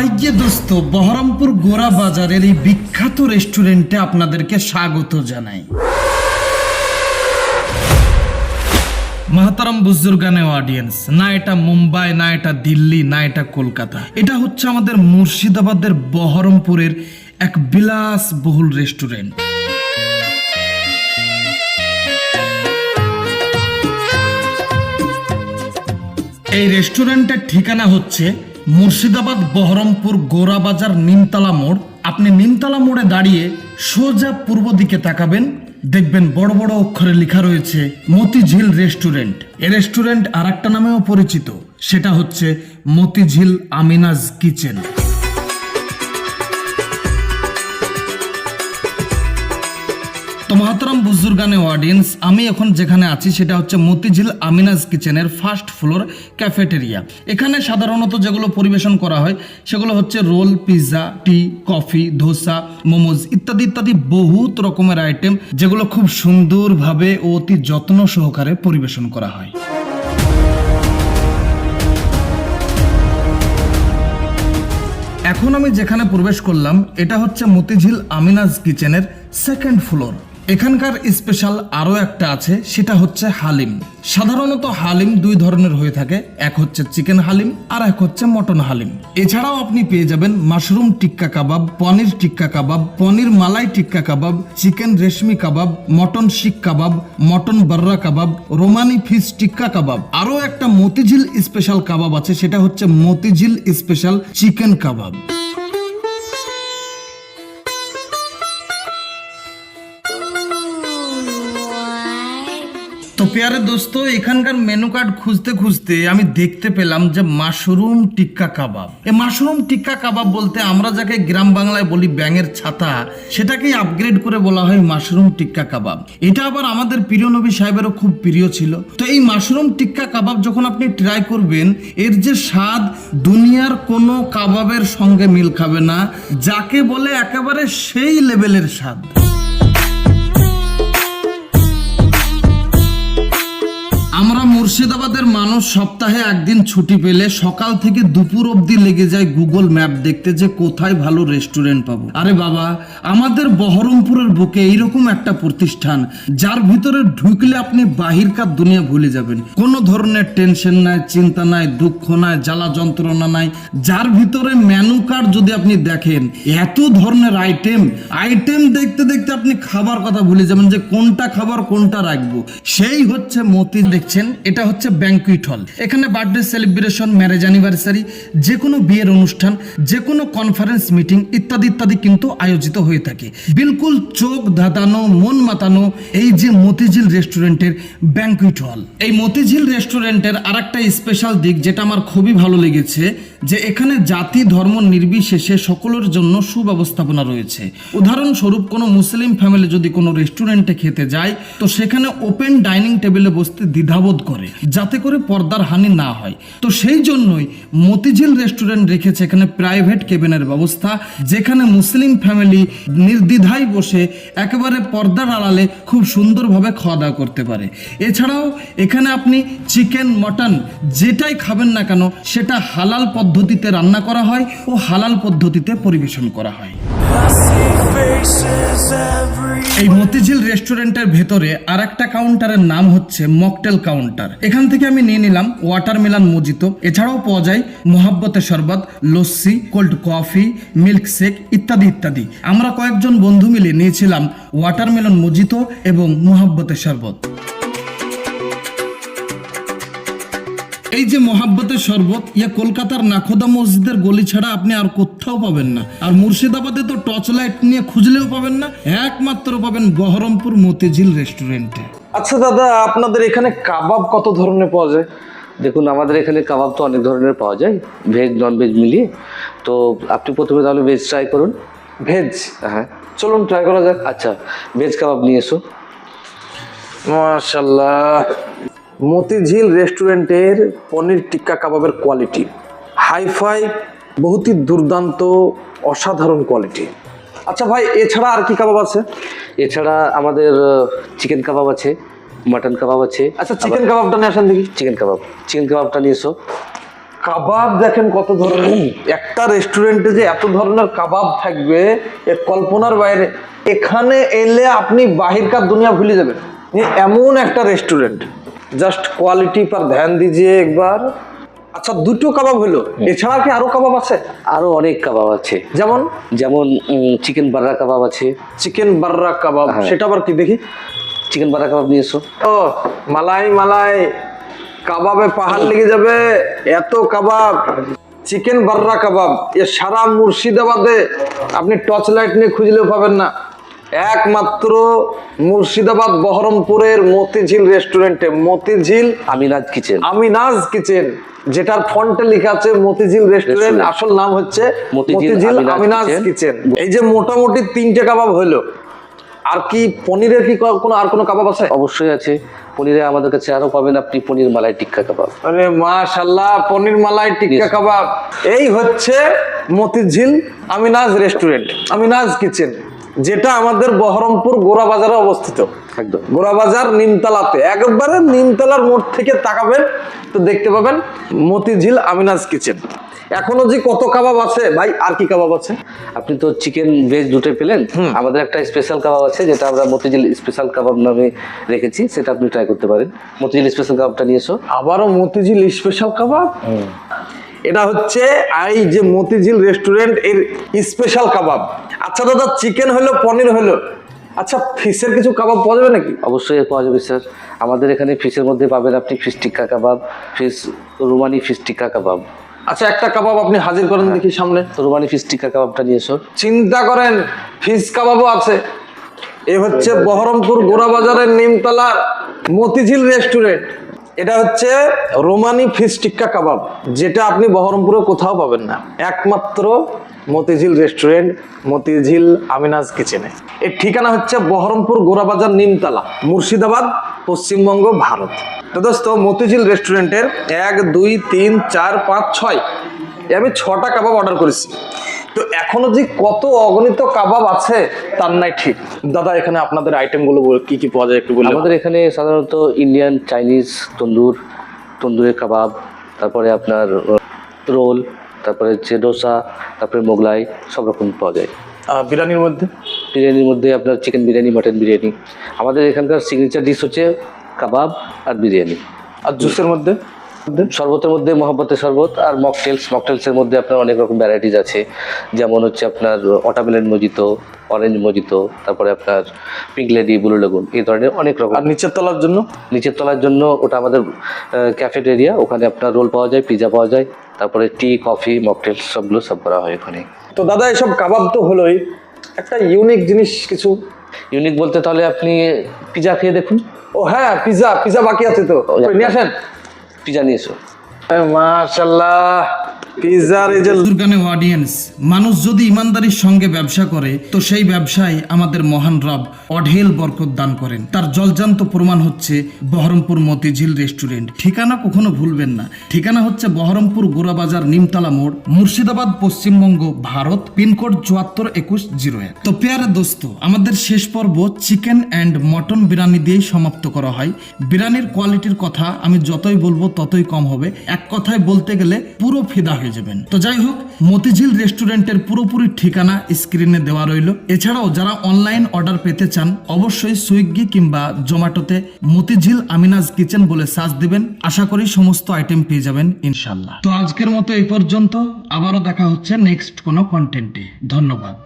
আইয়ে দোস্ত, বহরমপুর গোরা বাজারের এই বিখ্যাত রেস্টুরেন্টে আপনাদেরকে স্বাগত জানাই। মাহতারাম বুজুর্গানে অডিয়েন্স না এটা মুম্বাই, না এটা দিল্লি, না এটা কলকাতা। এটা হচ্ছে আমাদের মুর্শিদাবাদের বহরমপুরের এক বিলাসবহুল রেস্টুরেন্ট। এই রেস্টুরেন্টের ঠিকানা হচ্ছে মুর্শিদাবাদ, বহরমপুর, গোরাবাজার, নিমতলা মোড়। আপনি নিমতলা মোড়ে দাঁড়িয়ে সোজা পূর্ব দিকে তাকাবেন, দেখবেন বড় বড় অক্ষরে লেখা রয়েছে, মতিঝিল রেস্টুরেন্ট। এ রেস্টুরেন্ট আর একটা নামেও পরিচিত, সেটা হচ্ছে মতিঝিল আমিনাজ কিচেন। তো মহাতরম বুজুর্গানে অডিয়েন্স আমি এখন যেখানে আছি সেটা হচ্ছে মতিঝিল আমিনাজ কিচেনের ফার্স্ট ফ্লোর ক্যাফেটেরিয়া এখানে সাধারণত যেগুলো পরিবেশন করা হয়, সেগুলো হচ্ছে roll pizza tea coffee dosa, momos ইত্যাদি ইত্যাদি বহুত রকমের আইটেম যেগুলো খুব সুন্দরভাবে ও অতি যত্ন সহকারে পরিবেশন করা হয়। এখন আমি যেখানে প্রবেশ করলাম, এটা হচ্ছে মতিঝিল আমিনাজ কিচেনের সেকেন্ড ফ্লোর এখানকার স্পেশাল আরও একটা আছে, সেটা হচ্ছে হালিম। সাধারণত হালিম দুই ধরনের হয়ে থাকে, এক হচ্ছে চিকেন হালিম আর এক হচ্ছে মটন হালিম। এছাড়াও আপনি পেয়ে যাবেন mushroom tikka kebab, paneer tikka kebab, paneer malai tikka kebab, chicken reshmi kebab, mutton seekh kebab, mutton barra kebab, রোমানি fish tikka কাবাব। আরও একটা মতিঝিল স্পেশাল কাবাব আছে, সেটা হচ্ছে মতিঝিল স্পেশাল চিকেন কাবাব। তো পেয়ারে দোস্ত, এখানকার মেনু কার্ড খুঁজতে খুঁজতে আমি দেখতে পেলাম যে মাশরুম টিক্কা কাবাব। এ মাশরুম টিক্কা কাবাব বলতে আমরা যাকে গ্রাম বাংলায় বলি ব্যাঙের ছাতা, সেটাকেই আপগ্রেড করে বলা হয় মাশরুম টিক্কা কাবাব। এটা আবার আমাদের প্রিয় নবী সাহেবেরও খুব প্রিয় ছিল। তো এই মাশরুম টিক্কা কাবাব যখন আপনি ট্রাই করবেন, এর যে স্বাদ দুনিয়ার কোনো কাবাবের সঙ্গে মিল খাবে না, যাকে বলে একেবারে সেই লেভেলের স্বাদ। um, মুর্শিদাবাদের মানুষ সপ্তাহে একদিন ছুটি পেলে সকাল থেকে দুপুর অবধি লেগে যায় গুগল ম্যাপ দেখতে যে কোথায় ভালো রেস্টুরেন্ট পাবো। আরে বাবা, আমাদের বহরমপুরের বুকে এইরকম একটা প্রতিষ্ঠান, যার ভিতরে ঢুকলে আপনি বাহিরকার দুনিয়া ভুলে যাবেন। কোনো ধরনের টেনশন নাই, চিন্তা নাই, দুঃখ নাই, জ্বালা যন্ত্রণা নাই। যার ভিতরে মেনু কার্ড যদি আপনি দেখেন, এত ধরনের আইটেম আইটেম দেখতে দেখতে আপনি খাবার কথা ভুলে যাবেন যে কোনটা খাবার কোনটা রাখব। সেই হচ্ছে মতি। দেখছেন এটা হচ্ছে ব্যাংকুইট হল। এখানে বার্থডে সেলিব্রেশন ম্যারেজ অ্যানিভার্সারি যে কোনো বিয়ের অনুষ্ঠান যে কোনো কনফারেন্স মিটিং ইত্যাদি ইত্যাদি কিন্তু আয়োজিত হয়ে থাকে। বিলকুল চোখ ধাঁধানো, মন মাতানো এই যে মতিঝিল রেস্টুরেন্টের ব্যাংকুইট হল। এই মতিঝিল রেস্টুরেন্টের আর একটা স্পেশাল দিক যেটা আমার খুবই ভালো লেগেছে, যে এখানে জাতি, ধর্ম নির্বিশেষে সকলের জন্য সুব্যবস্থাপনা রয়েছে। উদাহরণস্বরূপ কোনো মুসলিম ফ্যামিলি যদি কোনো রেস্টুরেন্টে খেতে যায়, তো সেখানে ওপেন ডাইনিং টেবিলে বসতে দ্বিধাবোধ করে। যাতে করে পর্দার হানি না হয়। তো সেই জন্যই মতিঝিল রেস্টুরেন্ট রেখেছে এখানে প্রাইভেট কেবিনের ব্যবস্থা, যেখানে মুসলিম ফ্যামিলি নির্দ্বিধায় বসে একেবারে পর্দার আড়ালে খুব সুন্দরভাবে খাওয়া দাওয়া করতে পারে। এছাড়াও এখানে আপনি চিকেন, মটন যেটাই খাবেন না কেন, সেটা হালাল পদ্ধতিতে রান্না করা হয় ও হালাল পদ্ধতিতে পরিবেশন করা হয়। এই মতিঝিল রেস্টুরেন্টের ভেতরে আর একটা কাউন্টারের নাম হচ্ছে মকটেল কাউন্টার। এখান থেকে আমি নিয়ে নিলাম ওয়াটারমেলন মজিত। এছাড়াও পাওয়া যায় মোহাব্বতের শরবত, lassi, cold coffee milkshake ইত্যাদি ইত্যাদি। আমরা কয়েকজন বন্ধু মিলে নিয়েছিলাম ওয়াটারমেলন মজিত এবং মোহাব্বতের শরবত। এই যে মহাব্বতের শরবত ইয়া কলকাতার নাখোদা মসজিদের গলি ছাড়া আপনি আর কোথাও পাবেন না। আর মুর্শিদাবাদে তো টর্চ লাইট নিয়ে খুঁজলেও পাবেন না একমাত্র পাবেন বহরমপুর মতিঝিল রেস্টুরেন্টে আচ্ছা দাদা আপনাদের এখানে কাবাব কত ধরনের পাওয়া যায়? দেখুন আমাদের এখানে কাবাব তো অনেক ধরনের পাওয়া যায় ভেজ নন ভেজ মিলিয়ে। তো আপনি প্রথমে তাহলে ভেজ ট্রাই করুন। ভেজ হ্যাঁ চলুন ট্রাই করা যাক। আচ্ছা ভেজ কাবাব নিয়ে এসো। মাশাল্লাহ। মতিঝিল রেস্টুরেন্টের পনির টিক্কা কাবাবের কোয়ালিটি হাইফাই বহুতই দুর্দান্ত অসাধারণ কোয়ালিটি আচ্ছা ভাই এছাড়া আর কি কাবাব আছে? এছাড়া আমাদের চিকেন কাবাব আছে মাটন কাবাব আছে। আচ্ছা চিকেন কাবাবটা নিয়ে আসেন দেখি। চিকেন কাবাব। চিকেন কাবাবটা নিয়ে এসো। কাবাব দেখেন কত ধরনের। একটা রেস্টুরেন্টে যে এত ধরনের কাবাব থাকবে এ কল্পনার বাইরে। এখানে এলে আপনি বাহিরকার দুনিয়া ভুলে যাবেন। এমন একটা রেস্টুরেন্ট। জাস্ট কোয়ালিটি पर ধ্যান দিজিয়ে একবার। আচ্ছা দুটো কাবাব হলো। এছাড়া কি আরও কাবাব আছে? আরও অনেক কাবাব আছে। যেমন? যেমন চিকেন বার্রা কাবাব আছে। চিকেন বার্রা কাবাব। হ্যাঁ। সেটা আবার কি? দেখি। চিকেন বার্রা কাবাব নিয়ে এসো। ও মালাই মালাই। কাবাবে পাহাড় লেগে যাবে। এত কাবাব। চিকেন বার্রা কাবাব। এ সারা মুর্শিদাবাদে আপনি টর্চ লাইট নিয়ে খুঁজলেও পাবেন না। একমাত্র মুর্শিদাবাদ বহরমপুরের মতিঝিল রেস্টুরেন্টে মতিঝিল আমিনাজ কিচেন। আমিনাজ কিচেন যেটার ফন্টে লেখা আছে মতিঝিল রেস্টুরেন্ট আসল নাম হচ্ছে মতিঝিল আমিনাজ। কিচেন। এই যে মোটামুটি তিনটে কাবাব হলো আর কি পনিরের কি কোনো আর কোনো কাবাব আছে? অবশ্যই আছে। পনিরে আমাদের কাছে আরও পাবেন আপনি পনির মালাই টিক্কা কাবাব। আরে মাশাল্লাহ পনির মালাই টিক্কা কাবাব। এই হচ্ছে মতিঝিল আমিনাজ রেস্টুরেন্ট আমিনাজ কিচেন। যেটা আমাদের বহরমপুর গোড়া বাজারে অবস্থিত। একদম। গোড়াবাজার নিমতলাতে। একবারে নিমতলার মোড় থেকে তাকাবেন তো দেখতে পাবেন মতিঝিল আমিনাজ কিচেন। এখনও যে কত কাবাব আছে ভাই আর কি কাবাব আছে? আপনি তো চিকেন ভেজ দুটোই পেলেন। আমাদের একটা স্পেশাল কাবাব আছে যেটা আমরা মতিঝিল স্পেশাল কাবাব নামে রেখেছি সেটা আপনি ট্রাই করতে পারেন। মতিঝিল স্পেশাল কাবাবটা নিয়ে এসো। আবারও মতিঝিল স্পেশাল কাবাব? এটা হচ্ছে এই যে মতিঝিল রেস্টুরেন্টের স্পেশাল কাবাব আচ্ছা দাদা চিকেন হলো পনির হলো। আচ্ছা ফিশের কিছু কাবাব পাওয়া যাবে নাকি? অবশ্যই পাওয়া যাবে স্যার আমাদের এখানে ফিশের মধ্যে পাবেন আপনি fish tikka kebab fish rumani fish tikka kebab আচ্ছা একটা কাবাব আপনি হাজির করেন দেখি সামনে। রুমানি ফিশ টিক্কা কাবাবটা নিয়ে এসো। চিন্তা করেন ফিশ কাবাবও আছে। এ হচ্ছে বহরমপুর গোড়া বাজারের নিমতলা মতিঝিল রেস্টুরেন্ট এটা হচ্ছে রোমানি ফিশ টিক্কা কাবাব, যেটা আপনি বহরমপুরে কোথাও পাবেন না। একমাত্র মতিঝিল রেস্টুরেন্ট, মতিঝিল আমিনাজ কিচেনে। এর ঠিকানা হচ্ছে বহরমপুর গোড়াবাজার নিমতলা, মুর্শিদাবাদ, পশ্চিমবঙ্গ, ভারত। তো দোস্ত, মতিঝিল রেস্টুরেন্টের এক, দুই, তিন, চার, পাঁচ, ছয় আমি ছটা কাবাব অর্ডার করেছি। তো এখনও যে কত অগণিত কাবাব আছে তার নাই ঠিক। দাদা এখানে আপনাদের আইটেমগুলো কি কি পাওয়া যায় একটু বললে? আমাদের এখানে সাধারণত ইন্ডিয়ান চাইনিজ তন্দুর তন্দুরের কাবাব তারপরে আপনার রোল তারপরে হচ্ছে ডোসা তারপরে মোগলাই সব রকম পাওয়া যায়। বিরিয়ানির মধ্যে? বিরিয়ানির মধ্যে আপনার চিকেন বিরিয়ানি মাটন বিরিয়ানি। আমাদের এখানকার সিগনেচার ডিশ হচ্ছে কাবাব আর বিরিয়ানি। আর জুসের মধ্যে? শরবতের মধ্যে মহব্বতের শরবত আর মকটেলস মকটেলসের মধ্যে আপনার অনেক রকম ভ্যারাইটিস আছে। যেমন হচ্ছে আপনার ওয়াটারমেলন মজিতো অরেঞ্জ মজিতো তারপরে আপনার পিঙ্ক লেডি ব্লু লেগুন এই ধরনের অনেক রকম। আর নিচের তলার জন্য? নিচের তলার জন্য ওটা আমাদের ক্যাফেটেরিয়া ওখানে আপনার রোল পাওয়া যায় পিজা পাওয়া যায় তারপরে টি কফি মকটেলস সবগুলো সব করা হয় ওখানে। তো দাদা এসব কাবাব তো হলোই। একটা ইউনিক জিনিস কিছু। ইউনিক বলতে তাহলে আপনি পিজা খেয়ে দেখুন। ও হ্যাঁ পিজা পিজা বাকি আছে তো। নিয়ে আসেন। পিজা নিয়ে এসো মাশাল্লাহ। এই যে দুর্গানে অডিয়েন্স মানুষ যদি ইমানদারির সঙ্গে ব্যবসা করে, তো সেই ব্যবসায় আমাদের মহান রব অঢেল বরকত দান করেন। তার জলজান্ত প্রমাণ হচ্ছে বহরমপুর মতিঝিল রেস্টুরেন্ট। ঠিকানা কখনো ভুলবেন না। ঠিকানা হচ্ছে বহরমপুর গোড়াবাজার নিমতলা মোড়, মুর্শিদাবাদ, পশ্চিমবঙ্গ, ভারত, পিনকোড চুয়াত্তর একুশ জিরো এক। তো পেয়ারে দোস্ত, আমাদের শেষ পর্ব চিকেন অ্যান্ড মটন বিরিয়ানি দিয়েই সমাপ্ত করা হয়। বিরিয়ানির কোয়ালিটির কথা আমি যতই বলব ততই কম হবে। এক কথায় বলতে গেলে পুরো ফিদা হয়ে যাবেন। তো যাই হোক, মতিঝিল রেস্টুরেন্টের পুরোপুরি ঠিকানা স্ক্রিনে দেওয়া রইল। এছাড়াও যারা অনলাইন অর্ডার পেতে চান, অবশ্যই সুইগি কিংবা জোম্যাটোতে মতিঝিল আমিনাজ কিচেন বলে সার্চ দিবেন। আশা করি সমস্ত আইটেম পেয়ে যাবেন ইনশাল্লাহ তো আজকের মতো এই পর্যন্ত। আবারও দেখা হচ্ছে নেক্সট কোনো কন্টেন্টে ধন্যবাদ।